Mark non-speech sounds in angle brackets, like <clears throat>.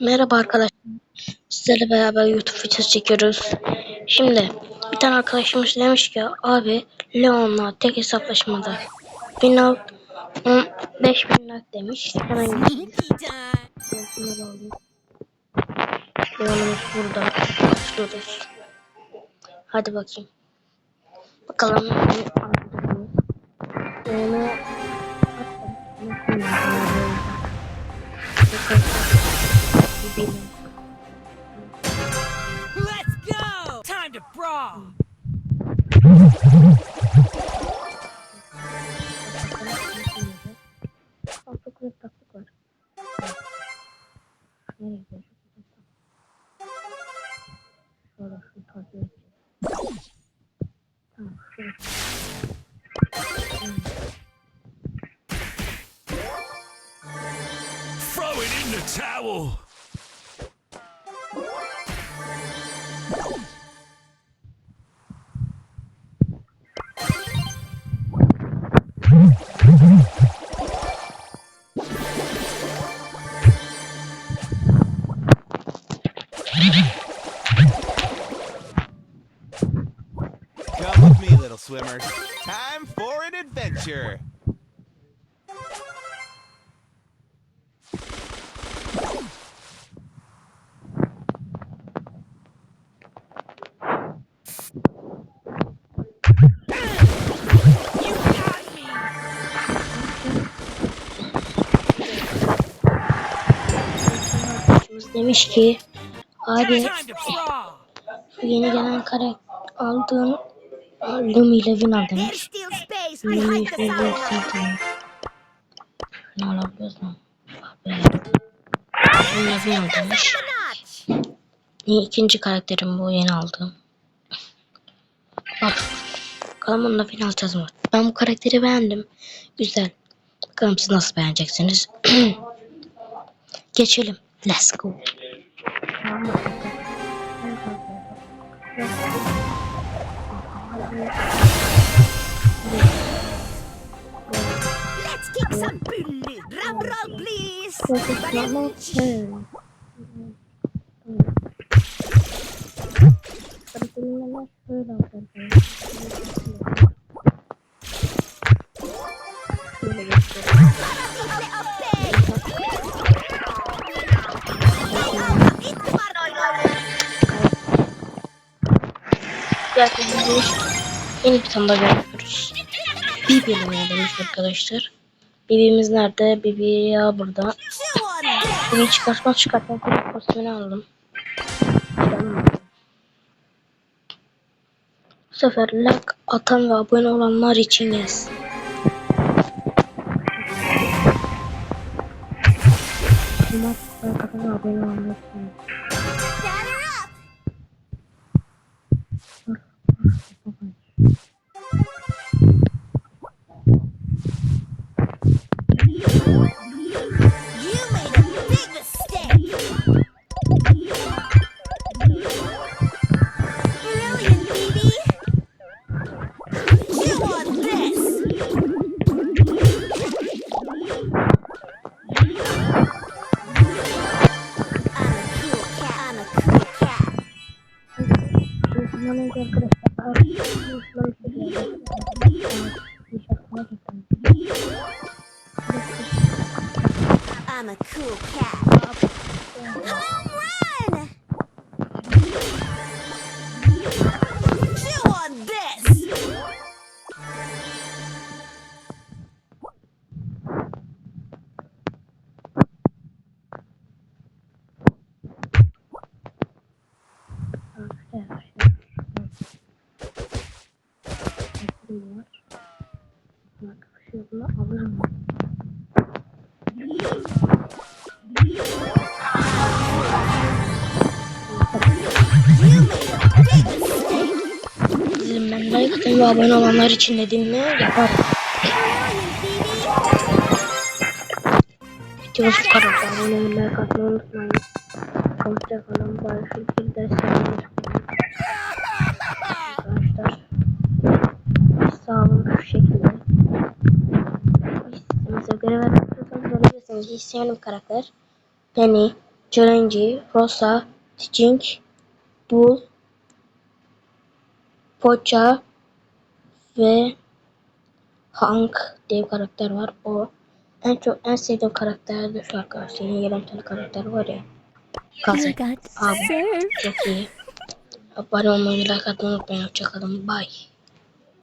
Merhaba arkadaşlar. Sizlerle beraber YouTube videosu çekiyoruz. Şimdi bir tane arkadaşımız demiş ki abi Leon'la tek hesaplaşmada final 5000 like demiş. Hemen. Leon'umuz burada. Başlıyoruz. Hadi bakayım. Bakalım. Leon'u Let's go! Time to brawl! Throw it in the towel. Come with me, little swimmers. Time for an adventure. You got me! Arkadaşımız demiş ki abi yeni gelen kare aldığın Lumi ile Lumi'yi behind the şöyle yükseltelim. Şunu alabiliyoruz? Ah be. Lumi ile Vina demiş. Notch. İyi, ikinci karakterim bu yeni aldığım. Bak. Bakalım bununla final alacağız mı? Ben bu karakteri beğendim. Güzel. Bakalım siz nasıl beğeneceksiniz. <clears throat> Geçelim. Let's go. Let's kick some booty, Drum roll, please. This it's not my turn. Something in my food or something. Jack in the bush. Yeni bir tane daha yapıyoruz. Bibi demiş arkadaşlar. Bibimiz nerede? Bibi ya burada. Bibi çıkartma çıkartma kostümünü aldım. Bu sefer like atan ve abone olanlar için yaz. Like atan ve abone olanlar için yaz. Şundan önce arkadaşlar şundan I'm a cool cat. Bunu alırım. Dilimden like atın ve abone olanlar için dediğimi yaparım. Videomuz bu kadar. Abone olmayı, unutmayın. Hoşçakalın. Barış'ın bir de selamlar. Arkadaşlar. Sağ olun şu şekilde. Size göre verebilirsiniz. İsteyen bir karakter. Penny, Challenge, Rosa, Sting, Bull, Pocha ve Hank diye bir karakter var. O en çok en sevdiğim karakter de şu arkadaşlar. Bir tane karakter var ya. Kazı. got Abi çok iyi. Abone olmayı, like atmayı unutmayın. Hoşçakalın. Bye.